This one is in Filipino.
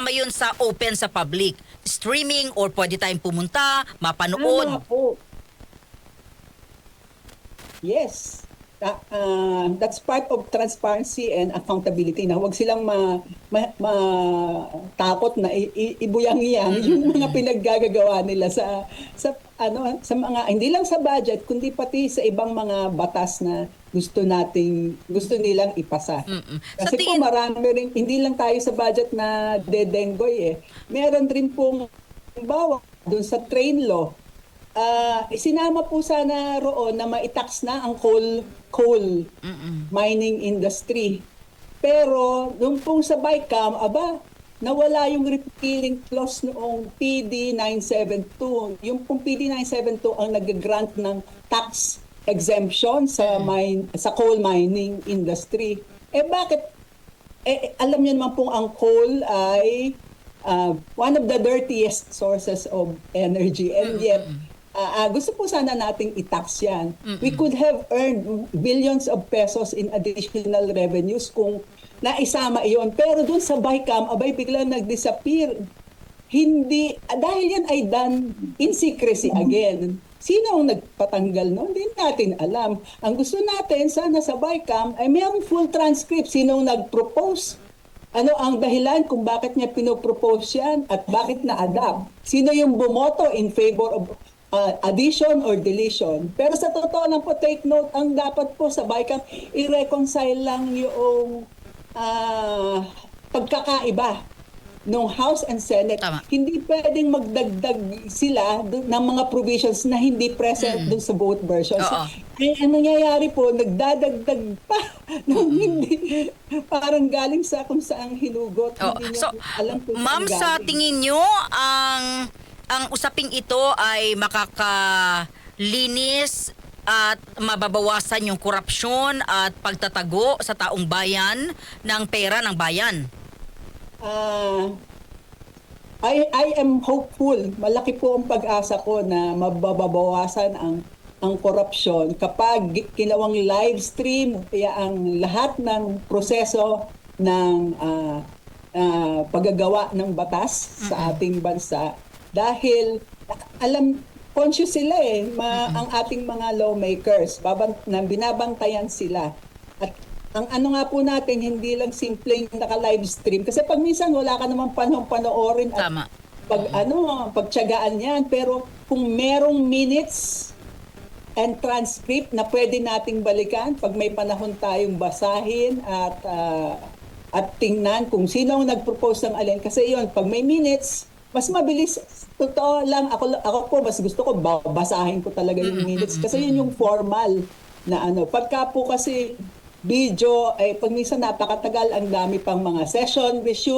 isama yun sa open sa public? Streaming or pwede tayong pumunta, mapanood? Tama po. Yes. Ah, ah, that's part of transparency and accountability na huwag silang ma, ma, ma- takot na i- i- ibuyang-iyang yung mga pinaggagawa nila sa sa ano sa mga hindi lang sa budget kundi pati sa ibang mga batas na gusto nating gusto nilang ipasa. Mm-mm. Kasi tingin- po marami rin hindi lang tayo sa budget na dedenggoy eh. Meron rin pong bawa doon sa train law Ah, isinama po sana roon na maitax na ang coal coal mining industry. Pero nung pong sa BICAM, aba, nawala yung repealing clause noong PD 972. Yung pong PD 972 ang nag-grant ng tax exemption sa mine sa coal mining industry. Eh bakit eh, alam niyo naman pong ang coal ay uh, one of the dirtiest sources of energy and yet uh, uh, gusto po sana nating i-tax yan. We could have earned billions of pesos in additional revenues kung naisama iyon. Pero dun sa BICAM, abay biglang nag-disappear. Hindi, ah, dahil yan ay done in secrecy again. Sino ang nagpatanggal noon? Hindi natin alam. Ang gusto natin, sana sa BICAM, ay mayroong full transcript. Sino ang nag-propose? Ano ang dahilan kung bakit niya pinopropose yan at bakit na-adapt? Sino yung bumoto in favor of uh, addition or deletion? Pero sa totoo lang po, take note, ang dapat po sa BICAM, i-reconcile lang yung ah, pagkakaiba ng House and Senate. Tama. Hindi pwedeng magdagdag sila ng mga provisions na hindi present dun sa both versions. Oo. Eh, ang nangyayari po, nagdadagdag pa ng hindi, parang galing sa kung saang hinugot. Oh, Hindi so, alam kung ma'am, sa tingin nyo, ang usaping ito ay makakalinis at mababawasan yung korupsyon at pagtatago sa taong bayan ng pera ng bayan. Ah, I, I am hopeful. Malaki po ang pag-asa ko na mababawasan ang ang korupsyon kapag kinawang live stream kaya ang lahat ng proseso ng ah, ah, paggagawa ng batas sa ating bansa dahil alam conscious sila eh ma, ang ating mga lawmakers baban, na binabantayan sila at ang ano nga po natin, hindi lang simpleng naka-live stream. Kasi pag minsan wala ka naman panahon panoorin at Tama. pag ano, pagtiyagaan yan. Pero kung merong minutes and transcript na pwede nating balikan pag may panahon tayong basahin at ah, at tingnan kung sino ang nag-propose ng alin. Kasi yon pag may minutes, mas mabilis. Totoo lang, ako, ako po, mas gusto ko, ba- basahin ko talaga yung minutes. Kasi yun yung formal na ano. Pagka po kasi video, eh, pag minsan napakatagal, ang dami pang mga session, resume,